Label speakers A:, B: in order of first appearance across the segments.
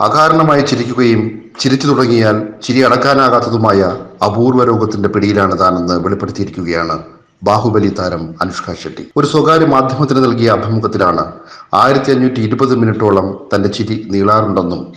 A: അകാരണമായി ചിരിക്കുകയും ചിരിച്ചു തുടങ്ങിയാൽ ചിരി അടക്കാനാകാത്തതുമായ അപൂർവ രോഗത്തിന്റെ പിടിയിലാണ് താനെന്ന് വെളിപ്പെടുത്തിയിരിക്കുകയാണ് ബാഹുബലി താരം അനുഷ്ക ഷെട്ടി. ഒരു സ്വകാര്യ മാധ്യമത്തിന് നൽകിയ അഭിമുഖത്തിലാണ് ആയിരത്തി അഞ്ഞൂറ്റി ഇരുപത് മിനിറ്റോളം തന്റെ ചിരി നീളാറുണ്ടെന്നും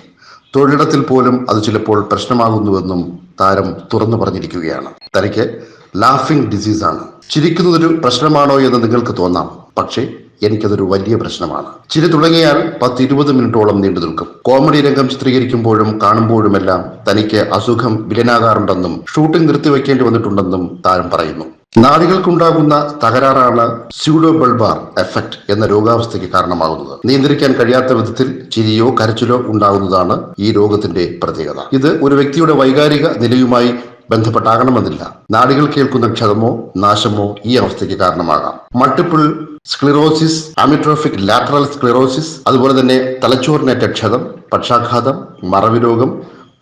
A: തൊഴിലിടത്തിൽ പോലും അത് ചിലപ്പോൾ പ്രശ്നമാകുന്നുവെന്നും താരം തുറന്നു പറഞ്ഞിരിക്കുകയാണ്. തനിക്ക് ലാഫിംഗ് ഡിസീസാണ്. ചിരിക്കുന്നതൊരു പ്രശ്നമാണോ എന്ന് നിങ്ങൾക്ക് തോന്നാം. പക്ഷേ എനിക്കതൊരു വലിയ പ്രശ്നമാണ്. ചിരി തുടങ്ങിയാൽ പത്ത് ഇരുപത് മിനിറ്റോളം നീണ്ടു നിൽക്കും. കോമഡി രംഗം ചിത്രീകരിക്കുമ്പോഴും കാണുമ്പോഴുമെല്ലാം തനിക്ക് അസുഖം വിലനാകാറുണ്ടെന്നും ഷൂട്ടിംഗ് നിർത്തിവെക്കേണ്ടി വന്നിട്ടുണ്ടെന്നും താരം പറയുന്നു. നാടികൾക്കുണ്ടാകുന്ന തകരാറാണ് സ്യൂഡോ ബൾബാർ എഫക്റ്റ് എന്ന രോഗാവസ്ഥയ്ക്ക് കാരണമാകുന്നത്. നിയന്ത്രിക്കാൻ കഴിയാത്ത വിധത്തിൽ ചിരിയോ കരച്ചിലോ ഉണ്ടാകുന്നതാണ് ഈ രോഗത്തിന്റെ പ്രത്യേകത. ഇത് ഒരു വ്യക്തിയുടെ വൈകാരിക നിലയുമായി ബന്ധപ്പെട്ടാകണമെന്നില്ല. നാടികൾ കേൾക്കുന്ന ക്ഷതമോ നാശമോ ഈ അവസ്ഥയ്ക്ക് കാരണമാകാം. Multiple sclerosis amyotrophic lateral sclerosis അതുപോലെ തന്നെ തലച്ചോറിനേറ്റ ക്ഷതം പക്ഷാഘാതം മറവി രോഗം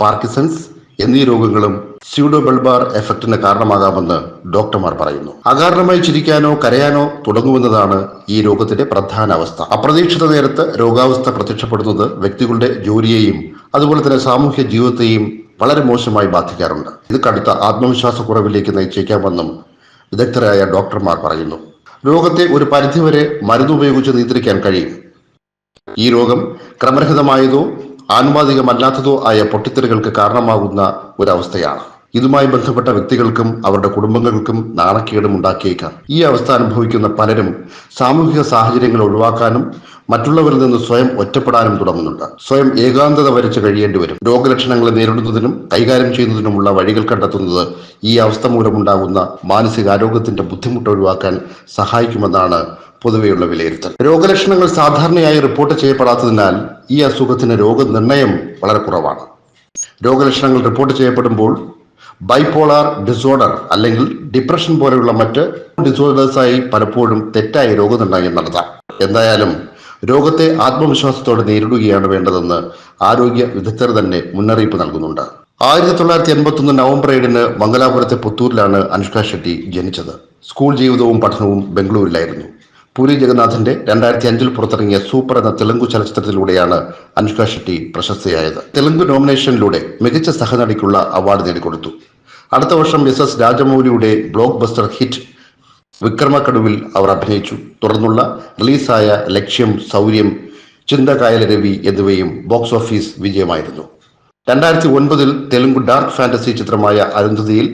A: പാർക്കിസൺസ് എന്നീ രോഗങ്ങളും സ്യൂഡോബൾബാർ എഫക്റ്റിന് കാരണമാകാമെന്ന് ഡോക്ടർമാർ പറയുന്നു. അകാരണമായി ചിരിക്കാനോ കരയാനോ തുടങ്ങുമെന്നതാണ് ഈ രോഗത്തിന്റെ പ്രധാന അവസ്ഥ. അപ്രതീക്ഷിത നേരത്ത് രോഗാവസ്ഥ പ്രത്യക്ഷപ്പെടുന്നത് വ്യക്തികളുടെ ജോലിയെയും അതുപോലെ തന്നെ സാമൂഹ്യ ജീവിതത്തെയും വളരെ മോശമായി ബാധിക്കാറുണ്ട്. ഇത് കടുത്ത ആത്മവിശ്വാസക്കുറവിലേക്ക് നയിച്ചേക്കാമെന്നും വിദഗ്ധരായ ഡോക്ടർമാർ പറയുന്നു. രോഗത്തെ ഒരു പരിധിവരെ മരുന്നുപയോഗിച്ച് നിയന്ത്രിക്കാൻ കഴിയും. ഈ രോഗം ക്രമരഹിതമായതോ ആനുപാതികമല്ലാത്തതോ ആയ പൊട്ടിത്തെറികൾക്ക് കാരണമാകുന്ന ഒരവസ്ഥയാണ്. ഇതുമായി ബന്ധപ്പെട്ട വ്യക്തികൾക്കും അവരുടെ കുടുംബങ്ങൾക്കും നാണക്കേടും ഉണ്ടാക്കിയേക്കാം. ഈ അവസ്ഥ അനുഭവിക്കുന്ന പലരും സാമൂഹിക സാഹചര്യങ്ങൾ ഒഴിവാക്കാനും മറ്റുള്ളവരിൽ നിന്ന് സ്വയം ഒറ്റപ്പെടാനും തുടങ്ങുന്നുണ്ട്. സ്വയം ഏകാന്തത വരച്ച് കഴിയേണ്ടി വരും. രോഗലക്ഷണങ്ങളെ നേരിടുന്നതിനും കൈകാര്യം ചെയ്യുന്നതിനുമുള്ള വഴികൾ കണ്ടെത്തുന്നത് ഈ അവസ്ഥ മൂലമുണ്ടാകുന്ന മാനസികാരോഗ്യത്തിന്റെ ബുദ്ധിമുട്ട് ഒഴിവാക്കാൻ സഹായിക്കുമെന്നാണ് പൊതുവെയുള്ള വിലയിരുത്തൽ. രോഗലക്ഷണങ്ങൾ സാധാരണയായി റിപ്പോർട്ട് ചെയ്യപ്പെടാത്തതിനാൽ ഈ അസുഖത്തിന് രോഗനിർണയം വളരെ കുറവാണ്. രോഗലക്ഷണങ്ങൾ റിപ്പോർട്ട് ചെയ്യപ്പെടുമ്പോൾ ബൈപോളാർ ഡിസോർഡർ അല്ലെങ്കിൽ ഡിപ്രഷൻ പോലെയുള്ള മറ്റ് ഡിസോർഡേഴ്സായി പലപ്പോഴും തെറ്റായ രോഗനിർണയം നടത്താം. എന്തായാലും രോഗത്തെ ആത്മവിശ്വാസത്തോടെ നേരിടുകയാണ് വേണ്ടതെന്ന് ആരോഗ്യ വിദഗ്ധർ തന്നെ മുന്നറിയിപ്പ് നൽകുന്നുണ്ട്. ആയിരത്തി തൊള്ളായിരത്തി എൺപത്തി ഒന്ന് നവംബർ ഏഴിന് മംഗലാപുരത്തെ പുത്തൂരിലാണ് അനുഷ്ക ഷെട്ടി ജനിച്ചത്. സ്കൂൾ ജീവിതവും പഠനവും ബംഗളൂരിലായിരുന്നു. പൂരി ജഗന്നാഥന്റെ രണ്ടായിരത്തി അഞ്ചിൽ പുറത്തിറങ്ങിയ സൂപ്പർ എന്ന തെലുങ്ക് ചലച്ചിത്രത്തിലൂടെയാണ് അനുഷ്ക ഷെട്ടി പ്രശസ്തയായത്. തെലുങ്ക് നോമിനേഷനിലൂടെ മികച്ച സഹനടിക്കുള്ള അവാർഡ് നേടിക്കൊടുത്തു. അടുത്ത വർഷം എസ് എസ് രാജമൗലിയുടെ ബ്ലോക്ക് ബസ്റ്റർ ഹിറ്റ് വിക്രമക്കടുവിൽ അവർ അഭിനയിച്ചു. തുടർന്നുള്ള റിലീസായ ലക്ഷ്യം സൗര്യം ചിന്തകായല രവി എന്നിവയും ബോക്സ് ഓഫീസ് വിജയമായിരുന്നു. രണ്ടായിരത്തി ഒൻപതിൽ തെലുങ്ക് ഡാർക്ക് ഫാന്റസി ചിത്രമായ അരുന്ധതിയിൽ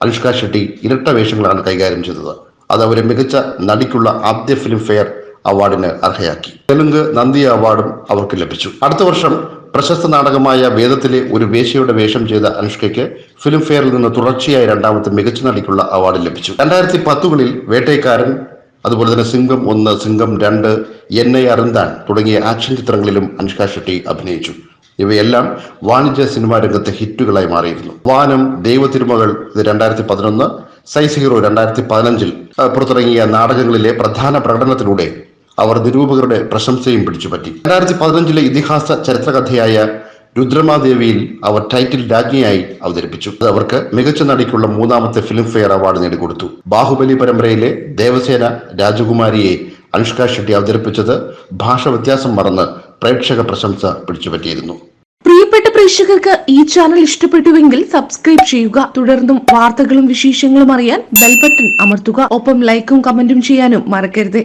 A: അനുഷ്ക ഷെട്ടി ഇരട്ട വേഷങ്ങളാണ് കൈകാര്യം ചെയ്തത്. അത് അവരെ മികച്ച നടിക്കുള്ള ആദ്യ ഫിലിം ഫെയർ അവാർഡിന് അർഹയാക്കി. തെലുങ്ക് നന്ദി അവാർഡും അവർക്ക് ലഭിച്ചു. അടുത്ത വർഷം പ്രശസ്ത നാടകമായ വേദത്തിലെ ഒരു വേശ്യയുടെ വേഷം ചെയ്ത അനുഷ്കയ്ക്ക് ഫിലിം ഫെയറിൽ നിന്ന് തുടർച്ചയായി രണ്ടാമത്തെ മികച്ച നടിക്കുള്ള അവാർഡ് ലഭിച്ചു. രണ്ടായിരത്തി പത്തുകളിൽ വേട്ടയക്കാരൻ അതുപോലെ തന്നെ സിംഗം ഒന്ന് സിംഗം രണ്ട് എൻ ഐ അറുന്താൻ തുടങ്ങിയ ആക്ഷൻ ചിത്രങ്ങളിലും അനുഷ്ക ഷെട്ടി അഭിനയിച്ചു. ഇവയെല്ലാം വാണിജ്യ സിനിമാ രംഗത്തെ ഹിറ്റുകളായി മാറിയിരുന്നു. വാനം ദൈവത്തിരുമകൾ ഇത് രണ്ടായിരത്തി പതിനൊന്ന് സൈസ് ഹീറോ രണ്ടായിരത്തി പതിനഞ്ചിൽ പുറത്തിറങ്ങിയ നാടകങ്ങളിലെ പ്രധാന പ്രകടനത്തിലൂടെ അവർ നിരൂപകരുടെ പ്രശംസയും പിടിച്ചുപറ്റി രണ്ടായിരത്തി പതിനഞ്ചിലെ ഇതിഹാസ ചരിത്രകഥയായ രുദ്രമാദേവിയിൽ അവർ ടൈറ്റിൽ രാജ്ഞിയായി അവതരിപ്പിച്ചു. അത് അവർക്ക് മികച്ച നടിക്കുള്ള മൂന്നാമത്തെ ഫിലിം ഫെയർ അവാർഡ് നേടിക്കൊടുത്തു. ബാഹുബലി പരമ്പരയിലെ ദേവസേന രാജകുമാരിയെ അനുഷ്ക ഷെട്ടി അവതരിപ്പിച്ചത് ഭാഷ വ്യത്യാസം മറന്ന് പ്രേക്ഷക പ്രശംസ പിടിച്ചുപറ്റിയിരുന്നു.
B: പ്രിയപ്പെട്ട പ്രേക്ഷകർക്ക് ഈ ചാനൽ ഇഷ്ടപ്പെട്ടുവെങ്കിൽ സബ്സ്ക്രൈബ് ചെയ്യുക. തുടർന്നും വാർത്തകളും വിശേഷങ്ങളും അറിയാൻ ബെൽ ബട്ടൺ അമർത്തുക. ഒപ്പം ലൈക്കും കമന്റും ചെയ്യാനും മറക്കരുത്.